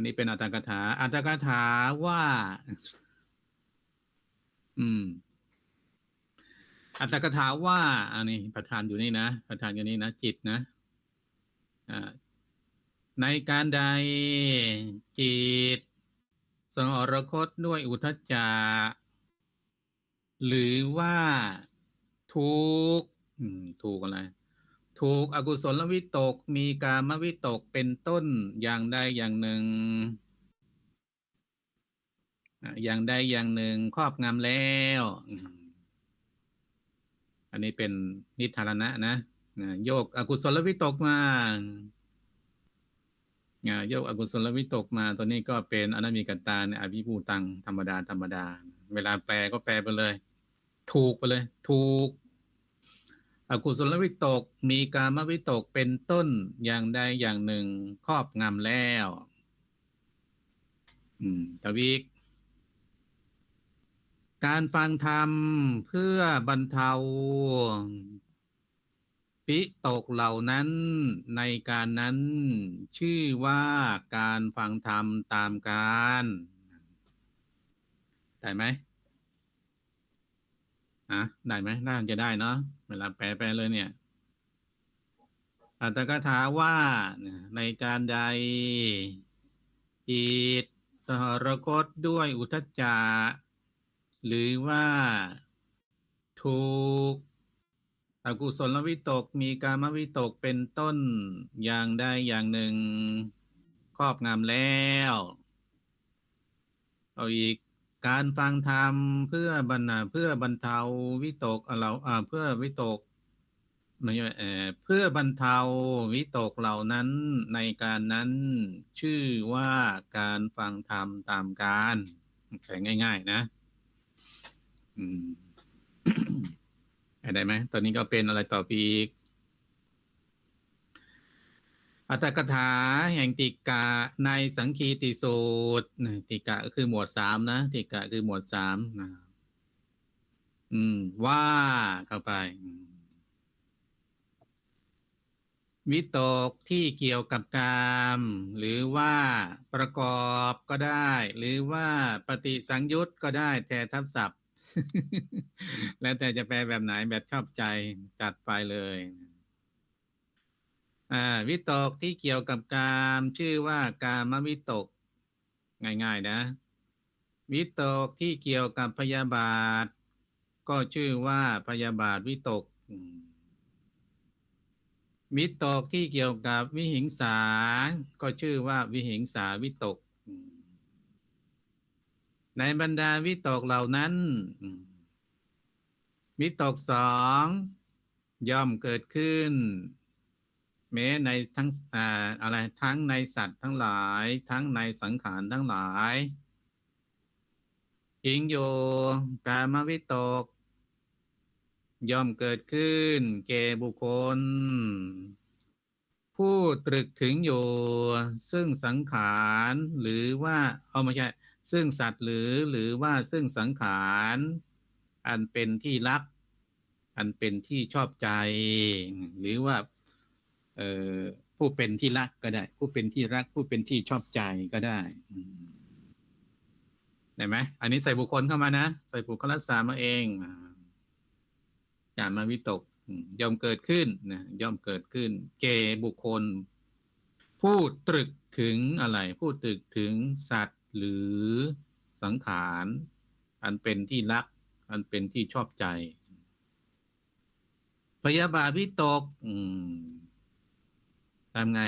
นนี้เป็นอัตถกถา อัตถกถาว่า อืม อัตถกถาว่า อันนี้ประธานอยู่นี่นะ ประธานอยู่นี่นะ จิตนะ อ่า ในการใดจิตสหรคตด้วยอุทจจะหรือว่าทุกอืมถูกอะไร ถูกอกุศลวิตกมีกามวิตกเป็นต้นอย่างใดอย่างหนึ่ง อย่างใดอย่างหนึ่งครอบงำแล้ว อันนี้เป็นนิทานะนะโยกอกุศลวิตกมาอ่าโยกอกุศลวิตกมา ตัวนี้ก็เป็นอนามิกตาในอภิภูตังธรรมดาธรรมดา เวลาแปลก็แปลไปเลย ถูกไปเลย ถูก อกุศลวิตกมีกามวิตกเป็นต้นอย่างใดอย่างหนึ่งครอบงำแล้ว อืมตวิก การฟังธรรมเพื่อบรรเทา ปิตกเหล่านั้นในการนั้น ชื่อว่าการฟังธรรมตามการได้ไหมะได้ไหมน่าจะได้เนาะเวลาแปลไปเลยเนี่ยอัตถกถาว่าในการใดจิตสหรคตด้วยอุทจจะ หรือว่าถูกอกุศลวิตกมีการมวิตกเป็นต้นอย่างใดอย่างหนึ่ง ครอบงำแล้ว เอาอีก การฟังธรรมเพื่อบรรเพื่อบรรเทาวิตกเราเพื่อวิตกไม่ใช่เออเพื่อบรรเทาวิตกเหล่านั้นในการนั้นชื่อว่าการฟังธรรมตามการแข็งง่าย ๆ นะอืมได้ไหมตอนนี้ก็เป็นอะไรต่อไปอีก อัตถกถาแห่งติกะในสังคีติสูตรติกะก็คือหมวดสามนะติกะคือหมวดสามนะอืม ว่าเข้าไปวิตกที่เกี่ยวกับกามหรือว่าประกอบก็ได้ หรือว่าปฏิสังยุตก็ได้แทนทับศัพท์ แล้วแต่จะแปลแบบไหนแบบชอบใจจัดไปเลย วิตกที่เกี่ยวกับกามชื่อว่าการมวิตก ง่าย ๆ นะ วิตกที่เกี่ยวกับพยาบาท ก็ชื่อว่าพยาบาทวิตกมวิตกที่เกี่ยวกับวิหิงสา ก็ชื่อว่าวิหิงสาวิตก ในบรรดาวิตกเหล่านั้นมวิตกสองย่อมเกิดขึ้น แม้ในทั้งออะไรทั้งในสัตว์ทั้งหลาย ทั้งในสังขารทั้งหลายอิงโยกามวิตก ย่อมเกิดขึ้นแก่บุคคล ผู้ตรึกถึงอยู่ ซึ่งสังขารหรือว่าเอาไม่ใช่ซึ่งสัตว์หรือหรือว่าซึ่งสังขาร อันเป็นที่รัก อันเป็นที่ชอบใจ หรือว่า ผู้เป็นที่รักก็ได้ ผู้เป็นที่รัก ผู้เป็นที่ชอบใจก็ได้ได้ไหมอันนี้ใส่บุคคลเข้ามานะ ใส่บุคคลสามมาเองอการมาวิตกย่อมเกิดขึ้นนะย่อมเกิดขึ้น เกบุคคล ผู้ตรึกถึงอะไร ผู้ตรึกถึงสัตว์หรือสังขาร อันเป็นที่รัก อันเป็นที่ชอบใจ พยาบาทวิตก อืม ทำไง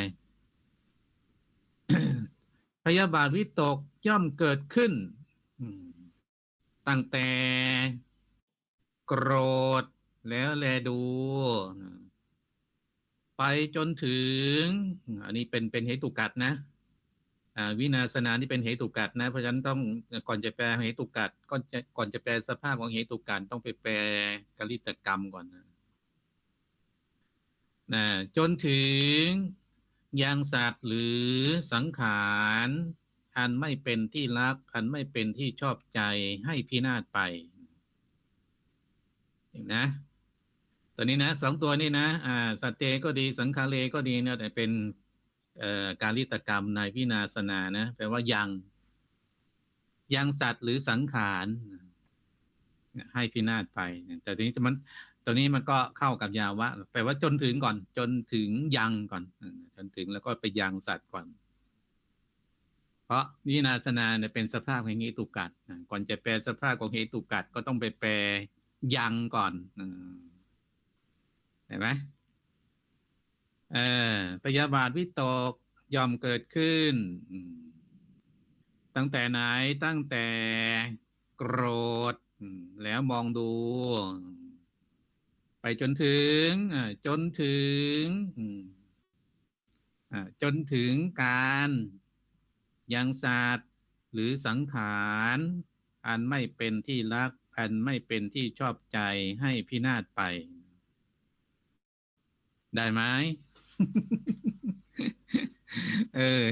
พยาบาทวิตกย่อมเกิดขึ้นตั้งแต่โกรธแล้วแลดู ไปจนถึง อันนี้เป็นเป็นเหตุกัดนะวินาสนานี่เป็นเหตุกัดนะ เพราะฉะนั้นต้องก่อนจะแปลเหตุกัดก่อนจะก่อนจะแปลสภาพของเหตุกัดต้องไปแปลกลิตกรรมก่อนนะ นะจนถึงยังสัตว์หรือสังขาร อันไม่เป็นที่รัก อันไม่เป็นที่ชอบใจให้พินาศไปเห็นนะตัวนี้นะสองตัวนี้นะอ่าสัตเตก็ดีสังคาเลก็ดีเนี่ยแต่เป็นการลิตกรรมในวินาสนานะแปลว่ายัง ยังสัตว์หรือสังขาร ให้พินาศไป แต่ทีนี้มัน ตัวนี้มันก็เข้ากับยาวะแปลว่าจนถึงก่อน จนถึงยังก่อนจนถึงแล้วก็ไปยังสัตว์ก่อน เพราะวินาสนาเนี่ยเป็นสภาพของเหตุกัดก่อนจะแปลสภาพของเหตุกัดก็ต้องไปแปลยังก่อนเห็นไหมเออพยาบาทวิตกยอมเกิดขึ้น ตั้งแต่ไหนตั้งแต่โกรธแล้วมองดู ไปจนถึงจนถึงจนถึงการยังศาสตร์หรือสังขารอันไม่เป็นที่รัก อันไม่เป็นที่ชอบใจให้พินาศไป ได้ไหมเออ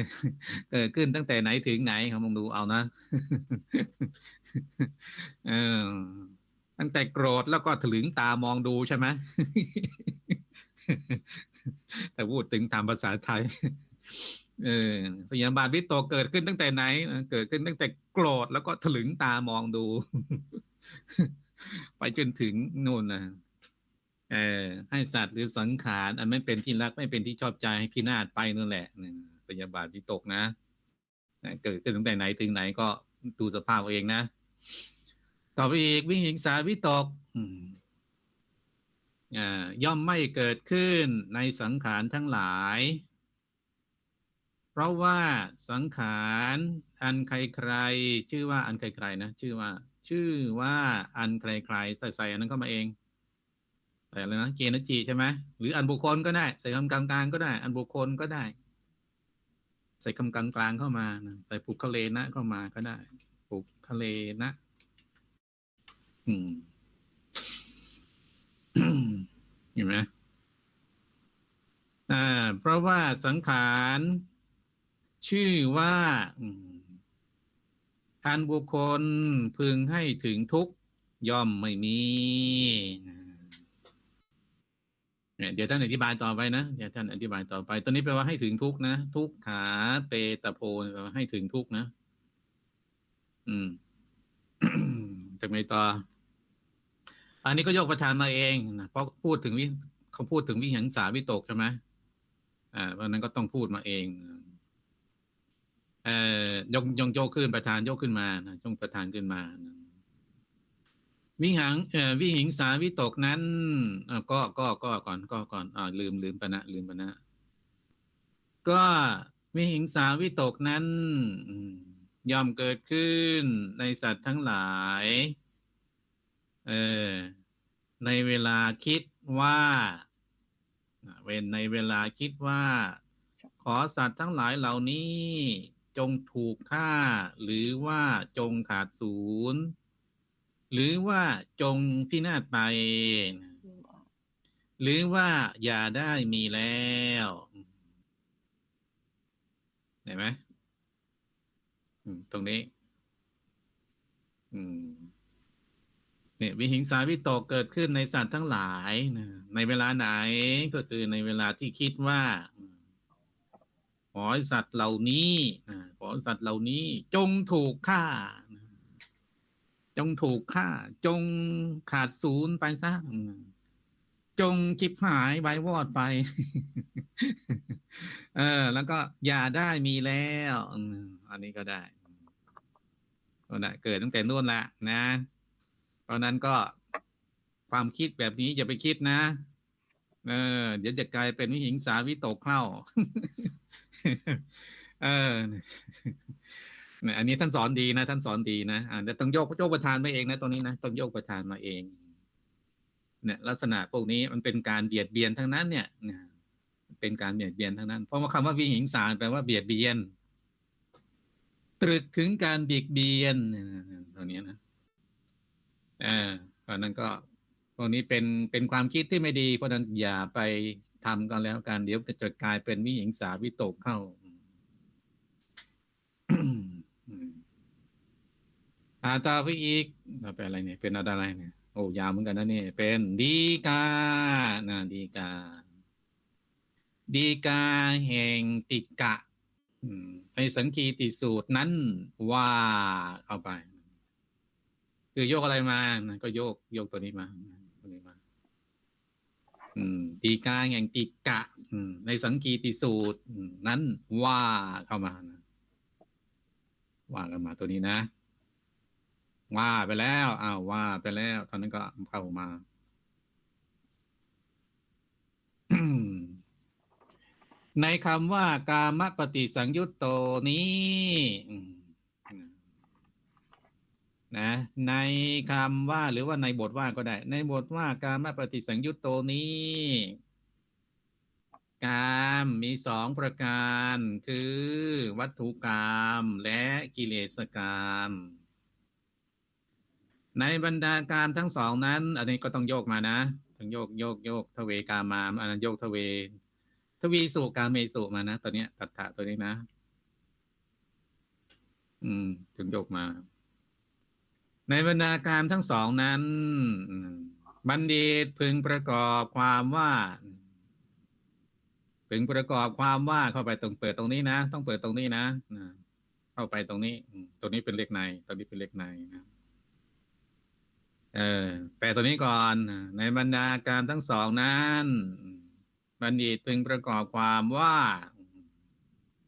เกิดขึ้นตั้งแต่ไหนถึงไหนครับมองดูเอานะ เออ ตั้งแต่โกรธแล้วก็ถึงตามองดูใช่ไหมแต่พูดถึงตามภาษาไทย เออพยาบาทวิตกเกิดขึ้นตั้งแต่ไหน เกิดขึ้นตั้งแต่โกรธแล้วก็ถลึงตามองดู ไปจนถึงนู่นนะเออให้สัตว์หรือสังขาร อันไม่เป็นที่รักไม่เป็นที่ชอบใจให้พินาศไปนั่นแหละพยาบาทวิตกนะเกิดขึ้นตั้งแต่ไหนถึงไหนก็ดูสภาพเองนะ ต่อไปอีกวิหิงสาวิตกย่อมไม่เกิดขึ้นในสังขารทั้งหลาย เพราะว่าสังขารอันใครๆชื่อว่าอันใครๆนะชื่อว่า ชื่อว่าอันใครๆใส่ใส่อันนั้นเข้ามาเองใส่อะไรนะเกณฑ์จีใช่ไหมหรืออันบุคคลก็ได้ ใส่คำกลางๆก็ได้ อันบุคคลก็ได้ ใส่คำกลางๆเข้ามา ใส่ปุกเลนะเข้ามาก็ได้ปุกเลนะ อืมเห็นไหมอ่า เพราะว่าสังขารชื่อว่าอันบุคคลพึงให้ถึงทุกย่อมไม่มีเดี๋ยวท่านอธิบายต่อไปนะเดี๋ยวท่านอธิบายต่อไปตอนนี้แปลว่าให้ถึงทุกนะทุกขาเปตะโพแปลว่าให้ถึงทุกนะ อืมจากไหนต่อ อันนี้ก็ยกประธานมาเองนะเพราะพูดถึงวิเขาพูดถึงวิหังสาวิตกใช่ไหมอ่าเพราะนั้นก็ต้องพูดมาเองเอ่อยกยกโยกขึ้นประธานยกขึ้นมานะยกประธานขึ้นมานะวิหังเอ่อวิหิงสาวิตกนั้นอ่าก็ก็ก็ก่อนก็ก่อนอ่าลืมลืมปณะลืมปณะก็วิหิงสาวิตกนั้นย่อมเกิดขึ้นในสัตว์ทั้งหลาย เออในเวลาคิดว่าเว้นในเวลาคิดว่า ขอสัตว์ทั้งหลายเหล่านี้ จงถูกฆ่า หรือว่าจงขาดศูนย์หรือว่าจงพินาศไป หรือว่าอย่าได้มีแล้วเห็นไหมตรงนี้ อืม เนี่ยวิหิงสาวิตกเกิดขึ้นในสัตว์ทั้งหลายในเวลาไหนก็คือในเวลาที่คิดว่าขอสัตว์เหล่านี้ขอสัตว์เหล่านี้ จงถูกฆ่า จงถูกฆ่า จงขาดศูนย์ไปซะจงคิบหายไว้วอดไป เออ แล้วก็อย่าได้มีแล้วอันนี้ก็ได้ก็ได้เกิดตั้งแต่นู่นละนะ ราะนั้นก็ความคิดแบบนี้อย่าไปคิดนะ เออ เดี๋ยวจะกลายเป็นวิหิงสาวิตกเข้า เออนะอันนี้ท่านสอนดีนะ ท่านสอนดีนะอ่าแต่ต้องโยกโยกประธานมาเองนะตรงนี้นะต้องโยกประธานมาเอง เนี่ย ลักษณะพวกนี้มันเป็นการเบียดเบียนทั้งนั้น เนี่ยเป็นการเบียดเบียนทั้งนั้น เพราะว่าคำว่าวิหิงสาแปลว่าเบียดเบียน ตรึกถึงการเบียดเบียนตรงนี้นะ อ่าเพราะนั้นก็พวกนี้เป็นเป็นความคิดที่ไม่ดี เพราะนั้นอย่าไปทำกันแล้วกันเดี๋ยวจะกลายเป็นวิหิงสาวิตกเข้าอาตาไปอีกเป็นอะไรเนี่ย เป็นอะไรเนี่ยโอ้ยาวเหมือนกันนะนี่เป็นดีกานะดีกา ดีกาแห่งติกะในสังคีติสูตรนั้นว่าเข้าไป คือโยกอะไรมาก็โยกโยกตัวนี้มาตัวนี้มา อืมดีกาแห่งติกะ อืม ในสังคีติสูตรนั้นว่าเข้ามานะว่ากันมาตัวนี้นะ ว่าไปแล้วอ้าวว่าไปแล้ว ตอนนั้นก็เข้ามาในคำว่ากามปฏิสังยุตโตนี้ นะในคำว่าหรือว่าในบทว่าก็ได้ ในบทว่าการมปฏิสังยุตโตนี้กามมีสองประการคือวัตถุกรรมและกิเลสกรรมในบรรดาการทั้งสองนั้น อันนี้ก็ต้องโยกมานะต้องโยกโยกโยกทเวกามามอันนั้นโยกทเว ทวีสุกาเมสุมานะตัวเนี้ยตัดถะตัวนี้นะ อืม ถึงโยกมา ในบรรดาการทั้งสองนั้น บัณฑิตพึงประกอบความว่า พึงประกอบความว่าเข้าไปตรงเปิดตรงนี้นะ ต้องเปิดตรงนี้นะเข้าไปตรงนี้ตัวนี้เป็นเลขในตัวนี้เป็นเลขในนะเออแปลตัวนี้ก่อน ในบรรดาการทั้งสองนั้นบัณฑิตพึงประกอบความว่า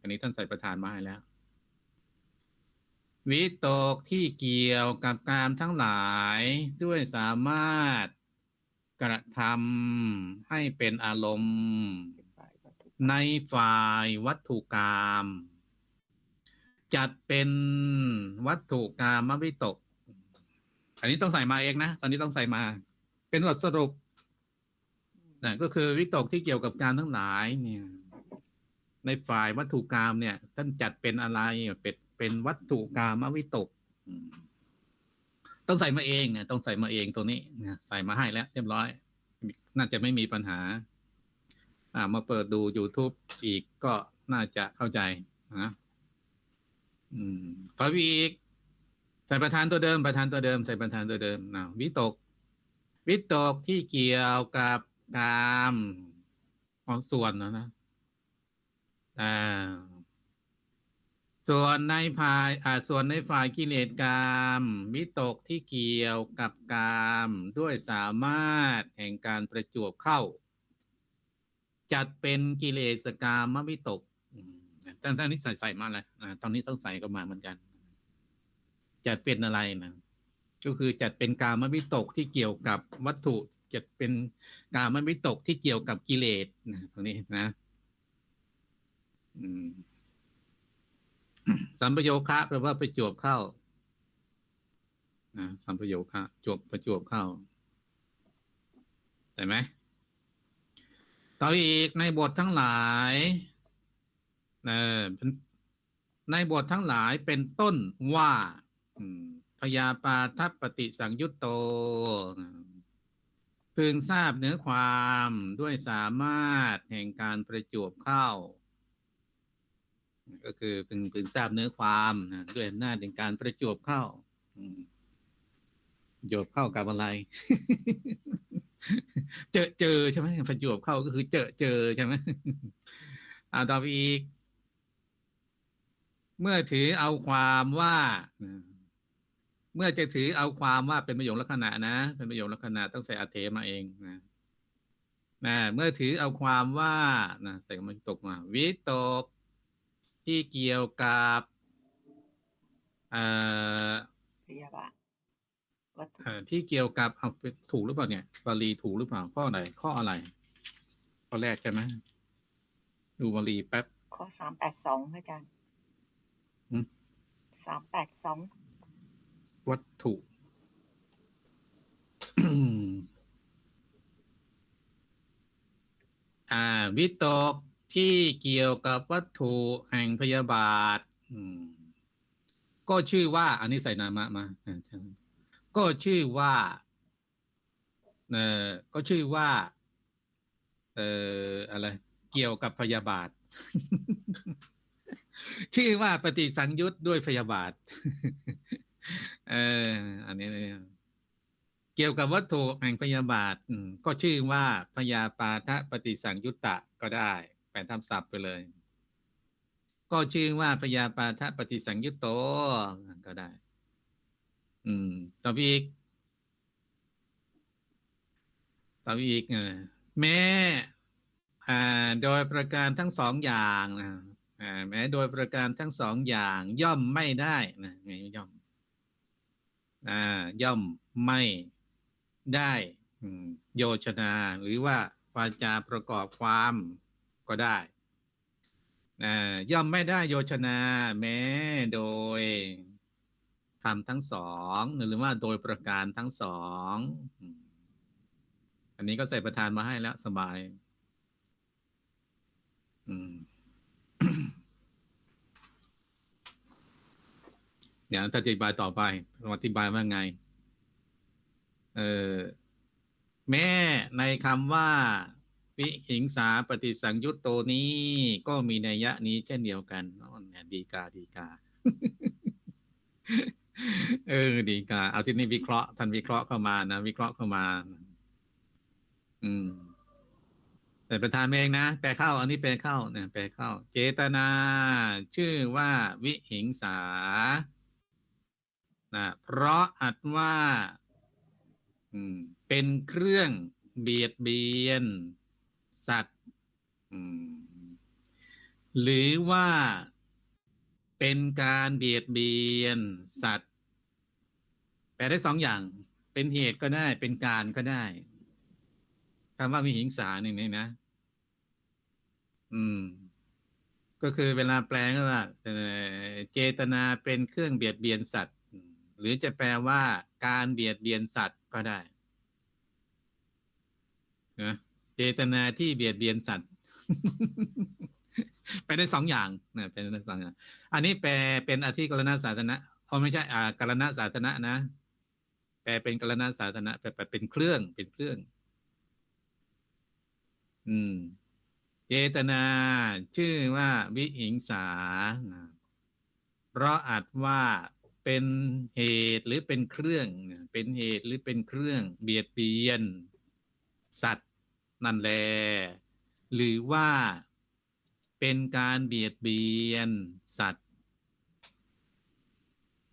อันนี้ท่านใส่ประธานมาให้แล้ว วิตกที่เกี่ยวกับการทั้งหลายด้วยสามารถกระทำให้เป็นอารมณ์ ในฝ่ายวัตถุกรรมจัดเป็นวัตถุกรรมวิตก อันนี้ต้องใส่มาเองนะ ตอนนี้ต้องใส่มา เป็นบทสรุปนะก็คือวิตกที่เกี่ยวกับการทั้งหลายเนี่ย ในฝ่ายวัตถุกรรมเนี่ย ท่านจัดเป็นอะไรเป็น เป็นวัตถุกรรมวิตกต้องใส่มาเองเนี่ยต้องใส่มาเองตัวนี้นะใส่มาให้แล้ว เรียบร้อย น่าจะไม่มีปัญหา อ่า มาเปิดดู YouTube อีกก็น่าจะเข้าใจนะอืมพออีก ใส่ประธานตัวเดิม ประธานตัวเดิม ใส่ประธานตัวเดิมนะวิตก วิตกที่เกี่ยวกับกามของส่วนนะนะอ่า ส่วนในฝ่ายอ่าส่วนในฝ่ายกิเลสกามวิตกที่เกี่ยวกับกามด้วยสามารถแห่งการประจวบเข้า จัดเป็นกิเลสกามวิตกอืมแต่ตอนนี้ใส่ใส่มาแล้วอ่าตอนนี้ต้องใส่ก็มาเหมือนกัน จัดเป็นอะไรนะก็คือจัดเป็นกามวิตกที่เกี่ยวกับวัตถุจัดเป็นกามวิตกที่เกี่ยวกับกิเลสนะตรงนี้นะ อืม สัมปโยคะแปลว่าประจวบเข้านะสัมปโยคะจวบประจวบเข้าได้ไหมต่ออีกในบททั้งหลายเออในบททั้งหลายเป็นต้นว่าพยาปาทัปฏิสังยุตโต พึงทราบเนื้อความด้วยสามารถแห่งการประจวบเข้า ก็คือพึงพึงทราบเนื้อความนะด้วยอำนาจแห่งการประจวบเข้าอืมประจวบเข้ากับอะไร เจอเจอใช่ไหมประจวบเข้าก็คือเจอเจอใช่ไหมอ่าต่อไปอีก เมื่อถือเอาความว่าเมื่อจะถือเอาความว่าเป็นประโยคลักษณะนะ เป็นประโยคลักษณะต้องใส่อาเทมาเองนะนะเมื่อถือเอาความว่านะใส่คำว่าตกมา วิตก ที่เกี่ยวกับเอ่อพยาบาทวัตถุเอ่อที่เกี่ยวกับเอาเป็นถูกหรือเปล่าเนี่ยบาลีถูกหรือเปล่าข้อไหนข้ออะไรข้อแรกใช่ไหมดูบาลีแป๊บ ข้อสามแปดสองอาจารย์อืม สามแปดสองวัตถุ อ่าวิตก ที่เกี่ยวกับวัตถุแห่งพยาบาทก็ชื่อว่า อันนี้ใส่นามะมาก็ชื่อว่าเออก็ชื่อว่า เอ่ออะไร เกี่ยวกับพยาบาท ชื่อว่าปฏิสังยุตด้วยพยาบาท เอออันนี้เกี่ยวกับวัตถุแห่งพยาบาทก็ชื่อว่าพยาปาทะปฏิสังยุตตะก็ได้ แปลทับศัพท์ไปเลย ก็ชื่อว่าพยาปาทะปฏิสังยุตโตก็ได้ อืม ต่อไปอีก ต่อไปอีกเออแม้อ่า โดยประการทั้งสองอย่างนะอ่าแม้โดยประการทั้งสองอย่าง ย่อมไม่ได้นะไงย่อม อ่า ย่อมไม่ได้โยชนาหรือว่า วาจาประกอบความ ก็ได้ย่อมไม่ได้โยชนาแม้โดยทำทั้งสองหรือว่าโดยประการทั้งสอง อันนี้ก็ใส่ประธานมาให้แล้วสบายอเดี๋ยวอธิบายต่อไปอธิบายว่าไง เออแม่ในคำว่า วิหิงสาปฏิสังยุตโตนี้ ก็มีนัยยะนี้เช่นเดียวกันอ๋อเนี่ยดีกาดีกา เออ ดีกา เอาที่นี่วิเคราะห์ท่านวิเคราะห์เข้ามานะวิเคราะห์เข้ามา อืม แต่ประธานเองนะแปลเข้า อันนี้แปลเข้าเนี่ยแปลเข้า เจตนา ชื่อว่าวิหิงสานะเพราะอัดว่า อืม เป็นเครื่องเบียดเบียน สัตว์อืมหรือว่าเป็นการเบียดเบียนสัตว์แปลได้สองอย่าง เป็นเหตุก็ได้ เป็นการก็ได้คำว่ามีหิงสาหนึ่งนี่นะอืม ก็คือเวลาแปลก็ว่าเอ่อเจตนาเป็นเครื่องเบียดเบียนสัตว์อืมหรือจะแปลว่าการเบียดเบียนสัตว์ก็ได้นะเจ ตนาที่เบียดเบียนสัตว์ ไปได้สองอย่างนะเป็นได้สองอย่าง อันนี้แปลเป็นอธิกรณสาธนะเขาไม่ใช่อ่ากรณสาธนะนะแปลเป็นกรณสาธนะแปลเป็นเครื่องเป็นเครื่อง อืม เจตนา ชื่อว่าวิหิงสาเพราะอาจว่าเป็นเหตุหรือเป็นเครื่อง เป็นเหตุหรือเป็นเครื่อง เบียดเบียน สัตว์ นั่นแล หรือว่าเป็นการเบียดเบียนสัตว์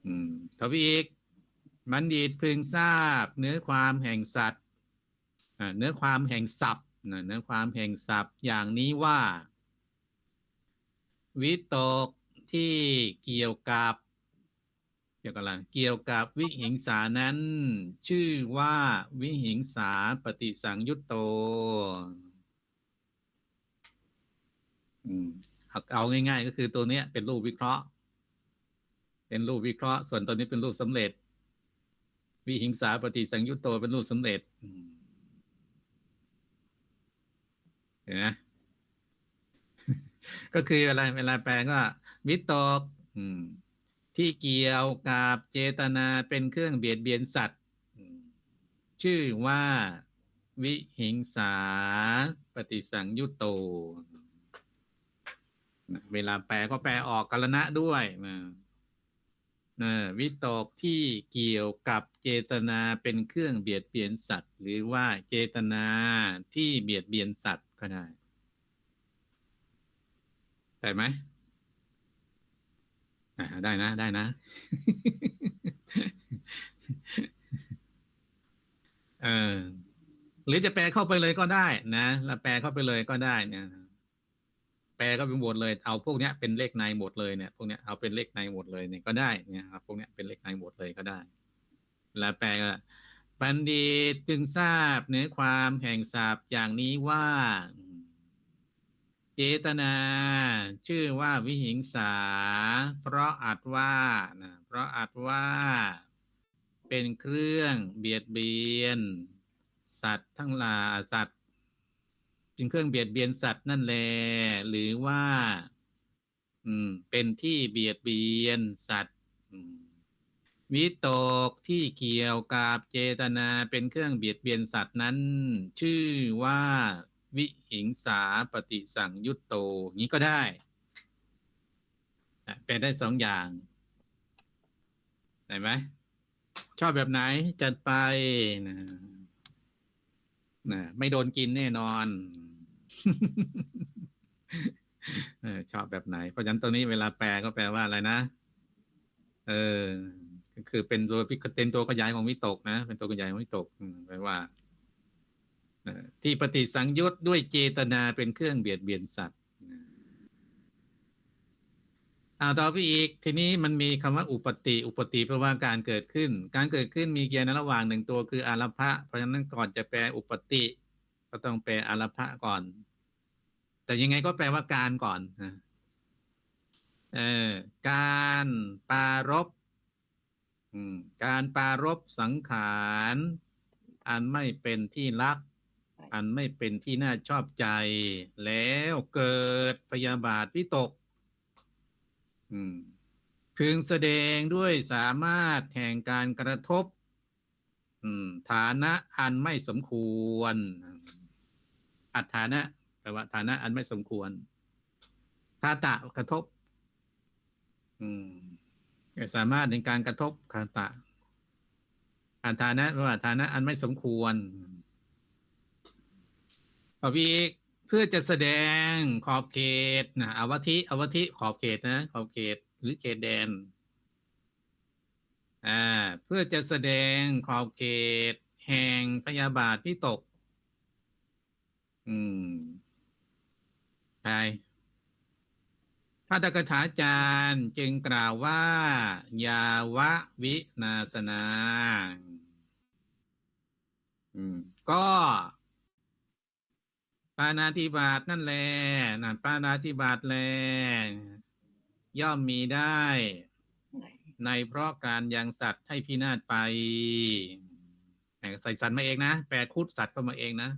อืมทวีอีกบัณฑิตพึงทราบ เนื้อความแห่งสัตว์เนื้อความแห่งศัพท์เนื้อความแห่งศัพท์อย่างนี้ว่า วิตกที่เกี่ยวกับ เกี่ยวกับอะไรเกี่ยวกับวิหิงสานั้น ชื่อว่าวิหิงสาปฏิสังยุตโตอืมเอาง่ายๆ ก็คือตัวเนี้ย เป็นรูปวิเคราะห์ เป็นรูปวิเคราะห์ ส่วนตัวนี้เป็นรูปสำเร็จ วิหิงสาปฏิสังยุตโตเป็นรูปสำเร็จเห็นไหมก็คือเวลาเวลาแปลก็วิตกอืม ที่เกี่ยวกับเจตนาเป็นเครื่องเบียดเบียนสัตว์ ชื่อว่าวิหิงสาปฏิสังยุตโต เวลาแปลก็แปลออกกรณะด้วยนะนะวิตกที่เกี่ยวกับเจตนาเป็นเครื่องเบียดเบียนสัตว์ หรือว่าเจตนาที่เบียดเบียนสัตว์ก็ได้ได้ไหม อ่าได้นะ ได้นะ เออ หรือจะแปลเข้าไปเลยก็ได้ นะแล้วแปลเข้าไปเลยก็ได้เนี่ยแปลก็เป็นหมดเลย เอาพวกเนี้ยเป็นเลขในหมดเลยเนี่ย พวกเนี้ยเอาเป็นเลขในหมดเลยเนี่ยก็ได้เนี่ยครับ พวกเนี้ยเป็นเลขในหมดเลยก็ได้ แล้วแปลก็บัณฑิตจึงทราบเนื้อความแห่งศัพท์อย่างนี้ว่า เจตนา ชื่อว่าวิหิงสา เพราะอาจว่านะเพราะอาจว่า เป็นเครื่องเบียดเบียน สัตว์ทั้งหลายสัตว์ เป็นเครื่องเบียดเบียนสัตว์นั่นแลหรือว่า อืม เป็นที่เบียดเบียนสัตว์วิตกที่เกี่ยวกับเจตนาเป็นเครื่องเบียดเบียนสัตว์นั้น ชื่อว่า วิหิงสาปฏิสังยุตโตนี้ก็ได้แปลได้สองอย่างได้ไหมชอบแบบไหนจัดไปนะนะไม่โดนกินแน่นอนอชอบแบบไหน เพราะฉะนั้นตัวนี้เวลาแปลก็แปลว่าอะไรนะ เออก็คือเป็นตัวพิเป็นตัวขยายของวิตกนะ เป็นตัวขยายของวิตกแปลว่า ที่ปฏิสังยุตด้วยเจตนาเป็นเครื่องเบียดเบียนสัตว์เอาต่อไปอีก ทีนี้มันมีคำว่าอุปติอุปติแปลว่าการเกิดขึ้น การเกิดขึ้นมีเกียร์ในระหว่างหนึ่งตัวคืออารัพะเพราะฉะนั้นก่อนจะแปลอุปติ ก็ต้องแปลอารัพะก่อน แต่ยังไงก็แปลว่าการก่อนเออการปารบการปารบสังขาร อันไม่เป็นที่รัก อันไม่เป็นที่น่าชอบใจ แล้วเกิดพยาบาทวิตก อืมพึงแสดงด้วยสามารถแห่งการกระทบฐานะอันไม่สมควร อัตฐานะแปลว่าฐานะอันไม่สมควรทาตะกระทบ อืมสามารถในการกระทบคาตะอัฐานะแปลว่าฐานะอันไม่สมควร ต่อไปอีกเพื่อจะแสดงขอบเขตนะอวธิอวธิขอบเขตนะขอบเขตหรือเขตแดนอ่าเพื่อจะแสดงขอบเขต แห่งพยาบาทที่ตก อืมใช่พระตกถาจารย์จึงกล่าวว่า ยาวะวินาสนา อืม ก็ ปานาธิบาตนั่นแหละนั่นปานาธิบาตแล ย่อมมีได้ไหนในเพราะการยังสัตว์ให้พินาศไปแหมใส่สัตว์มาเองนะแปลคุดสัตว์เข้ามาเองนะ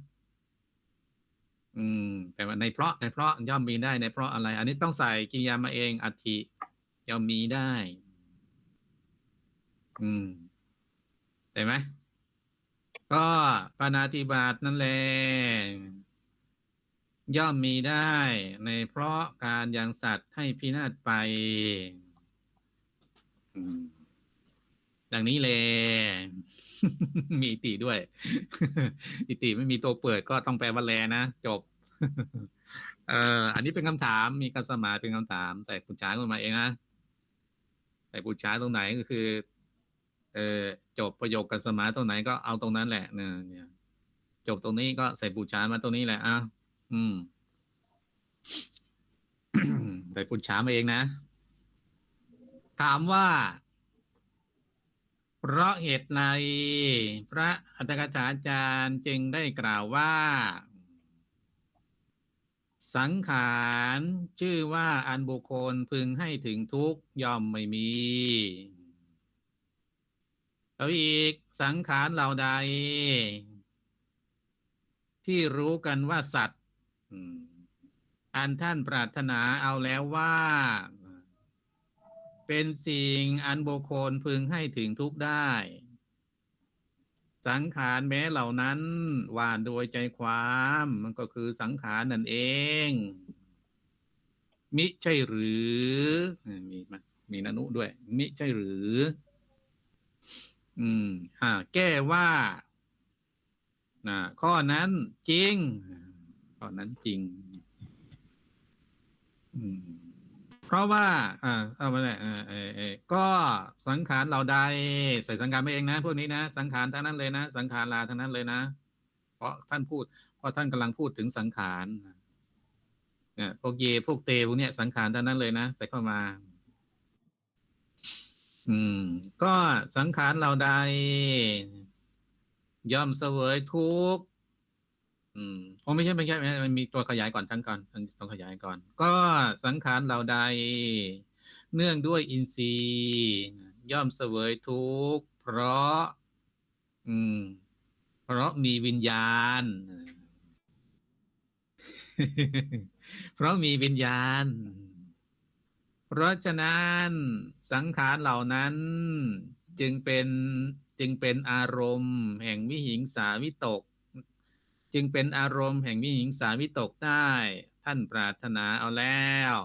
อืมแต่ว่าในเพราะในเพราะย่อมมีได้ในเพราะอะไร อันนี้ต้องใส่กิริยามาเองอัติย่อมมีได้ อืมได้ไหมก็ปานาติบาตนั่นแหละ ย่อมมีได้ ในเพราะการยังสัตว์ให้พินาศไปดังนี้เลยมีอิติด้วย อิติไม่มีตัวเปิดก็ต้องแปลว่าแลนะ จบ เอออันนี้เป็นคำถามมีกัสมาเป็นคำถามใส่ปุจฉาขึ้นมาเองนะใส่ปุจฉาตรงไหนก็คือ เออจบประโยคกัสมาตรงไหนก็เอาตรงนั้นแหละเนี่ยจบตรงนี้ก็ใส่ปุจฉามาตรงนี้แหละอะ อืมใส่ปุจฉามาเองนะ ถามว่า เพราะเหตุใดพระอัตถกถาจารย์จึงได้กล่าวว่า สังขารชื่อว่าอันบุคคลพึงให้ถึงทุกย่อมไม่มีแล้วอีกสังขารเหล่าใด ที่รู้กันว่าสัตว์ อันท่านปรารถนาเอาแล้วว่า เป็นสิ่งอันบุคคลพึงให้ถึงทุกได้ สังขารแม้เหล่านั้นว่าโดยใจความมันก็คือสังขารนั่นเอง มิใช่หรือ มีมามีนนุด้วย มิใช่หรือ อืมอ่าแก้ว่านะข้อนั้นจริง ข้อนั้นจริง อืม เพราะว่า อ่าเอามาเลยเออเออเออก็สังขารเราใดใส่สังขารมาเองนะพวกนี้นะสังขารทั้งนั้นเลยนะสังขารลาทั้งนั้นเลยนะเพราะท่านพูด เพราะท่านกำลังพูดถึงสังขารเนี่ยพวกเยพวกเตพวกเนี้ยสังขารทั้งนั้นเลยนะใส่เข้ามา อืม ก็สังขารเราใดย่อมเสวยทุกข์ อืมโอ้ไม่ใช่ไม่ใช่ไม่ใช่มันมีตัวขยายก่อนทั้งก่อนต้องขยายก่อน ก็สังขารเหล่าใด เนื่องด้วยอินทรีย์ย่อมเสวยทุกข์เพราะ อืม เพราะมีวิญญาณ เพราะมีวิญญาณ เพราะฉะนั้นสังขารเหล่านั้นจึงเป็นจึงเป็นอารมณ์ แห่งวิหิงสาวิตก จึงเป็นอารมณ์แห่งวิหิงสาวิตกได้ ท่านปรารถนาเอาแล้ว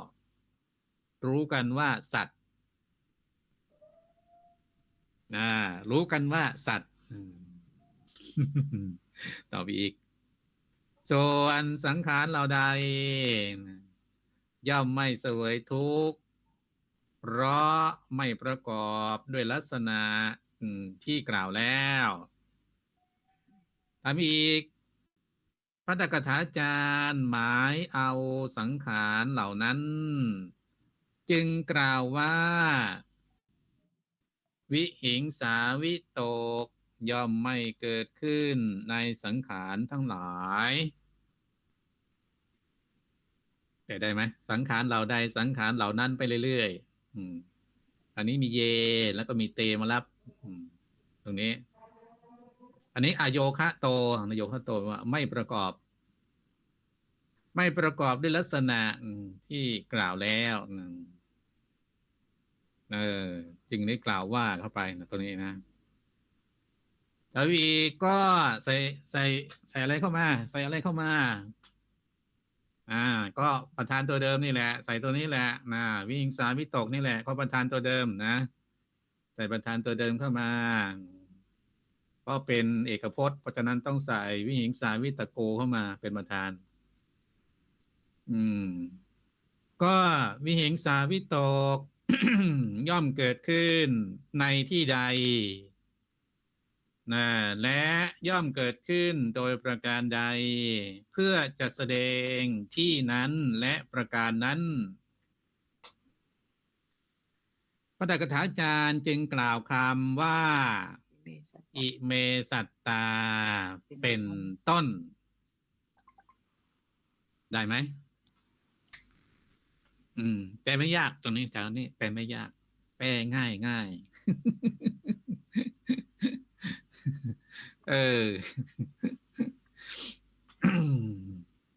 รู้กันว่าสัตว์นะรู้กันว่าสัตว์ต่อไปอีก ส่วนสังขารเราใด ย่อมไม่เสวยทุกข์ เพราะไม่ประกอบด้วยลักษณะที่กล่าวแล้วถามอีก พระตกถาจารย์หมายเอาสังขารเหล่านั้น จึงกล่าวว่า วิหิงสาวิตกย่อมไม่เกิดขึ้นในสังขารทั้งหลายเข้าใจไหมสังขารเหล่าใดสังขารเหล่านั้นไปเรื่อยๆอืมอันนี้มีเย แล้วก็มีเตมารับอืมตรงนี้ อันนี้อโยคะโตอโยคะโตว่าไม่ประกอบ ไม่ประกอบด้วยลักษณะที่กล่าวแล้วเออจึงได้กล่าวว่าเข้าไปนะตัวนี้นะทวีก็ใส่ใส่ใส่อะไรเข้ามา ใส่อะไรเข้ามา อ่า ก็ประธานตัวเดิมนี่แหละ ใส่ตัวนี้แหละนะวิหิงสาวิตกนี่แหละก็ประธานตัวเดิมนะ ใส่ประธานตัวเดิมเข้ามา ก็เป็นเอกพจน์ เพราะฉะนั้นต้องใส่วิหิงสาวิตโกเข้ามาเป็นประธาน อืม ก็วิหิงสาวิตก ย่อมเกิดขึ้นในที่ใดนะและย่อมเกิดขึ้นโดยประการใด เพื่อจะแสดงที่นั้นและประการนั้น พระตถกถาจารย์จึงกล่าวคำว่า อิเมสัตตาเป็นต้น ได้ไหม อืม แปลไม่ยากตรงนี้จากนี้แปลไม่ยาก แปลง่ายง่ายเออ